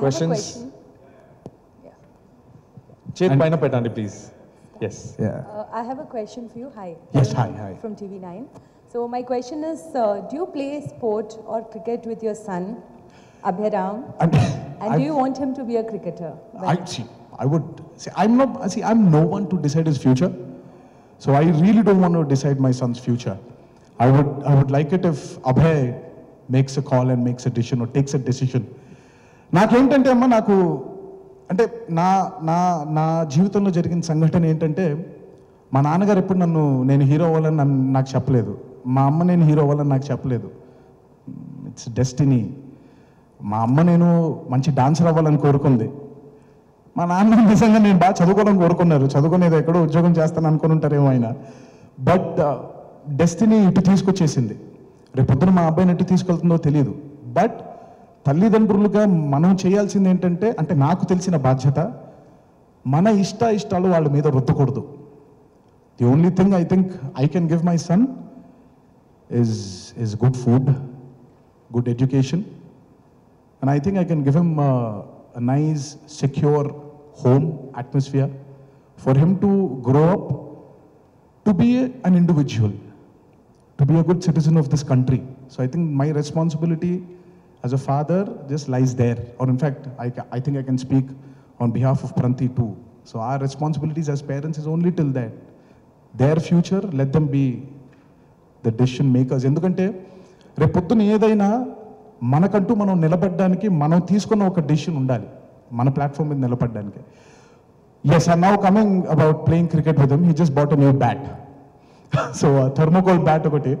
Questions? Chet, and, please. Yes. Yeah. Uh, I have a question for you. Hi. Yes, hi, hi. From TV9. So my question is, uh, do you play sport or cricket with your son, Abhiram? And I'm, do you want him to be a cricketer? I see. I would see. I'm not. See, I'm no one to decide his future. So I really don't want to decide my son's future. I would. I would like it if Abhay makes a call and makes a decision or takes a decision. నాకేంటంటే అమ్మ నాకు అంటే నా నా నా జీవితంలో జరిగిన సంఘటన ఏంటంటే మా నాన్నగారు ఎప్పుడు నన్ను నేను హీరో అవ్వాలని నన్ను నాకు చెప్పలేదు మా అమ్మ నేను హీరో అవ్వాలని నాకు చెప్పలేదు ఇట్స్ డెస్టినీ మా అమ్మ నేను మంచి డాన్సర్ అవ్వాలని కోరుకుంది మా నాన్న నిజంగా నేను బాగా చదువుకోవడం కోరుకున్నారు. చదువుకునేది ఎక్కడో ఉద్యోగం చేస్తాను అనుకుని ఉంటారేమో ఆయన. బట్ డెస్టినీ uh, ఇటు తీసుకొచ్చేసింది. రేపొద్దున మా అబ్బాయిని ఎటు తీసుకెళ్తుందో తెలియదు బట్ తల్లిదండ్రులుగా మనం చేయాల్సింది ఏంటంటే అంటే నాకు తెలిసిన బాధ్యత మన ఇష్ట ఇష్టాలు వాళ్ళ మీద రుద్దకూడదు. The only thing I think I can give my son is is good food good education and I think I can give him nice a nice, secure home atmosphere for him to grow up to be a- an individual, to be a good citizen of this country. So I think my responsibility as a father just lies there, or in fact, I, ca- I think I can speak on behalf of Pranti too. So our responsibilities as parents is only till that. Their future, let them be the decision makers ఎందుకంటే రేపు పొద్దున ఏదైనా మనకంటూ మనం నిలబడడానికి మనం తీసుకున్న ఒక డెసిషన్ ఉండాలి మన ప్లాట్ఫామ్ మీద నిలబడడానికి. Yes I now coming about playing cricket with he just bat new bat so thermocol bat ఒకటి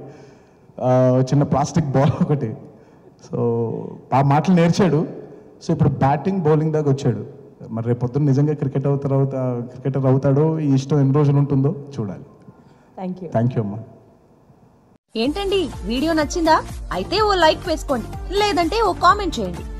చిన్న ప్లాస్టిక్ బాల్ ఒకటి. సో ఆ మాటలు నేర్చాడు. సో ఇప్పుడు బ్యాటింగ్ బౌలింగ్ దాకా వచ్చాడు. మరి రేపు పొద్దున్న నిజంగా క్రికెట్ అవుతారు అవుతా క్రికెటర్ అవుతాడో ఈ ఇష్టం ఎన్ని రోజులు ఉంటుందో చూడాలి. Thank you. థ్యాంక్ యూ అమ్మా. ఏంటండి? వీడియో నచ్చిందా? అయితే ఓ లైక్ వేసుకోండి. లేదంటే ఓ కామెంట్ చేయండి.